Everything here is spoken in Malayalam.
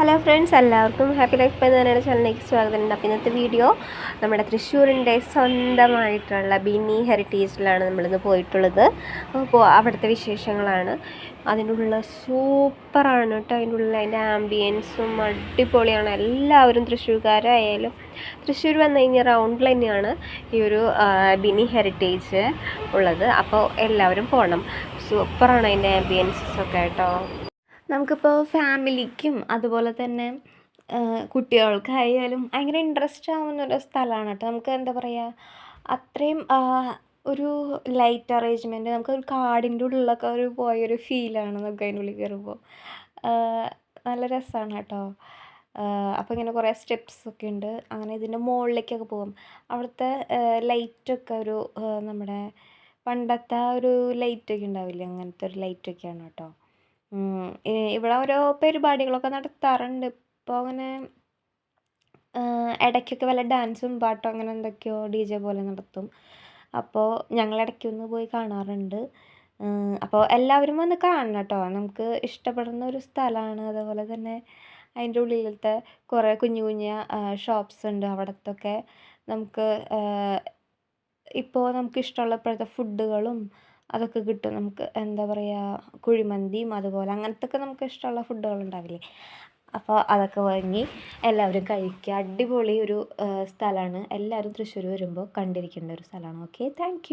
ഹലോ ഫ്രണ്ട്സ് എല്ലാവർക്കും ഹാപ്പി ലൈഫ് തന്നെയാണ് ചാനലിലേക്ക് സ്വാഗതം. ഉണ്ട് അപ്പോൾ ഇന്നത്തെ വീഡിയോ നമ്മുടെ തൃശ്ശൂരിന്റെ സ്വന്തമായിട്ടുള്ള ബിന്നി ഹെറിറ്റേജിലാണ് നമ്മളിന്ന് പോയിട്ടുള്ളത്. അപ്പോൾ അവിടുത്തെ വിശേഷങ്ങളാണ്. അതിന്റെ ഉള്ള സൂപ്പറാണ് കേട്ടോ. അതിന്റെ ഉള്ളിൽ അതിന്റെ ആംബിയൻസും അടിപൊളിയാണ്. എല്ലാവരും തൃശ്ശൂർക്കാരായാലും തൃശ്ശൂർ വന്നു കഴിഞ്ഞാൽ റൗണ്ടിൽ തന്നെയാണ് ഈ ഒരു ബിനി ഹെറിറ്റേജ് ഉള്ളത്. അപ്പോൾ എല്ലാവരും പോകണം സൂപ്പറാണ് അതിന്റെ ആംബിയൻസസ് ഒക്കെ കേട്ടോ. നമുക്കിപ്പോൾ ഫാമിലിക്കും അതുപോലെ തന്നെ കുട്ടികൾക്കായാലും ഭയങ്കര ഇൻട്രസ്റ്റ് ആവുന്ന ഒരു സ്ഥലമാണ് കേട്ടോ. നമുക്ക് എന്താ പറയുക അത്രയും ഒരു ലൈറ്റ് അറേഞ്ച്മെന്റ് നമുക്ക് ഒരു കാടിന്റെ ഉള്ളിലൊക്കെ ഒരു പോയൊരു ഫീലാണ് നമുക്ക് അതിന്റെ ഉള്ളിൽ കയറുമ്പോൾ. നല്ല രസമാണ് കേട്ടോ. അപ്പോൾ ഇങ്ങനെ കുറേ സ്റ്റെപ്സ് ഒക്കെ ഉണ്ട്. അങ്ങനെ ഇതിന്റെ മുകളിലേക്കൊക്കെ പോകും. അവിടുത്തെ ലൈറ്റൊക്കെ ഒരു നമ്മുടെ പണ്ടത്തെ ഒരു ലൈറ്റൊക്കെ ഉണ്ടാവില്ലേ അങ്ങനത്തെ ഒരു ലൈറ്റൊക്കെയാണ് കേട്ടോ. ഇവിടെ ഓരോ പരിപാടികളൊക്കെ നടത്താറുണ്ട്. ഇപ്പോൾ അങ്ങനെ ഇടയ്ക്കൊക്കെ വല്ല ഡാൻസും പാട്ടും അങ്ങനെ എന്തൊക്കെയോ ഡി ജെ പോലെ നടത്തും. അപ്പോൾ ഞങ്ങൾ ഇടയ്ക്കൊന്ന് പോയി കാണാറുണ്ട്. അപ്പോൾ എല്ലാവരും വന്ന് കാണണം കേട്ടോ. നമുക്ക് ഇഷ്ടപ്പെടുന്ന ഒരു സ്ഥലമാണ്. അതുപോലെ തന്നെ അതിന്റെ ഉള്ളിലത്തെ കുറേ കുഞ്ഞു കുഞ്ഞ ഷോപ്സ് ഉണ്ട്. അവിടത്തൊക്കെ നമുക്ക് ഇപ്പോൾ നമുക്ക് ഇഷ്ടമുള്ള ഇപ്പോഴത്തെ ഫുഡുകളും അതൊക്കെ കിട്ടും. നമുക്ക് എന്താ പറയുക കുഴിമന്തിയും അതുപോലെ അങ്ങനത്തെ ഒക്കെ നമുക്ക് ഇഷ്ടമുള്ള ഫുഡുകൾ ഉണ്ടാവില്ലേ? അപ്പോൾ അതൊക്കെ വാങ്ങി എല്ലാവരും കഴിക്കുക. അടിപൊളി ഒരു സ്ഥലമാണ്. എല്ലാവരും തൃശ്ശൂർ വരുമ്പോൾ കണ്ടിരിക്കേണ്ട ഒരു സ്ഥലമാണ്. Okay thank